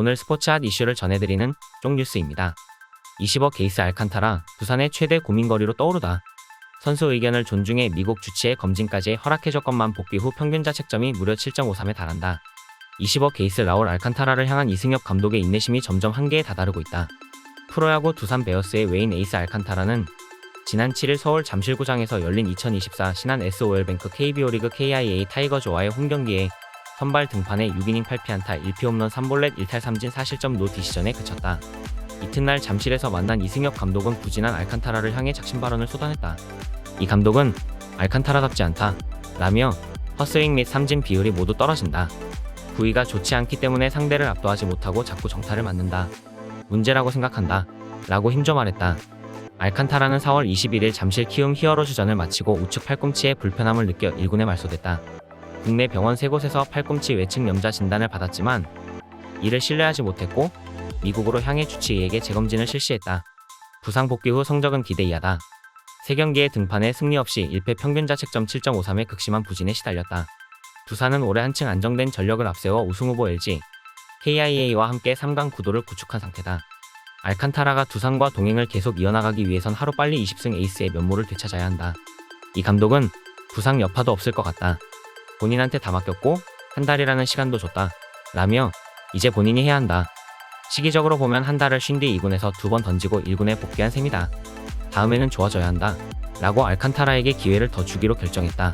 오늘 스포츠 핫 이슈를 전해드리는 쪽뉴스입니다. 20억 게이스 알칸타라 부산의 최대 고민거리로 떠오르다. 선수 의견을 존중해 미국 주치의 검진까지 허락해줬건만 복귀 후 평균 자책점이 무려 7.53에 달한다. 20억 게이스 라울 알칸타라를 향한 이승엽 감독의 인내심이 점점 한계에 다다르고 있다. 프로야구 두산 베어스의 웨인 에이스 알칸타라는 지난 7일 서울 잠실구장에서 열린 2024 신한 SOL뱅크 KBO 리그 KIA 타이거즈와의 홈 경기에 선발 등판에 6이닝 8피안타 1피 홈런 3볼넷 1탈 3진 4실점 노 디시전에 그쳤다. 이튿날 잠실에서 만난 이승엽 감독은 부진한 알칸타라를 향해 작심 발언을 쏟아냈다. 이 감독은 알칸타라답지 않다. 라며 헛스윙 및 삼진 비율이 모두 떨어진다. 구위가 좋지 않기 때문에 상대를 압도하지 못하고 자꾸 정타를 맞는다. 문제라고 생각한다. 라고 힘줘 말했다. 알칸타라는 4월 21일 잠실 키움 히어로즈전을 마치고 우측 팔꿈치에 불편함을 느껴 1군에 말소됐다. 국내 병원 세 곳에서 팔꿈치 외측 염좌 진단을 받았지만 이를 신뢰하지 못했고 미국으로 향해 주치의에게 재검진을 실시했다. 부상 복귀 후 성적은 기대 이하다. 세 경기의 등판에 승리 없이 1패 평균 자책점 7.53의 극심한 부진에 시달렸다. 두산은 올해 한층 안정된 전력을 앞세워 우승 후보 LG, KIA와 함께 3강 구도를 구축한 상태다. 알칸타라가 두산과 동행을 계속 이어나가기 위해선 하루빨리 20승 에이스의 면모를 되찾아야 한다. 이 감독은 부상 여파도 없을 것 같다. 본인한테 다 맡겼고 한 달이라는 시간도 줬다. 라며 이제 본인이 해야 한다. 시기적으로 보면 한 달을 쉰 뒤 2군에서 두 번 던지고 1군에 복귀한 셈이다. 다음에는 좋아져야 한다. 라고 알칸타라에게 기회를 더 주기로 결정했다.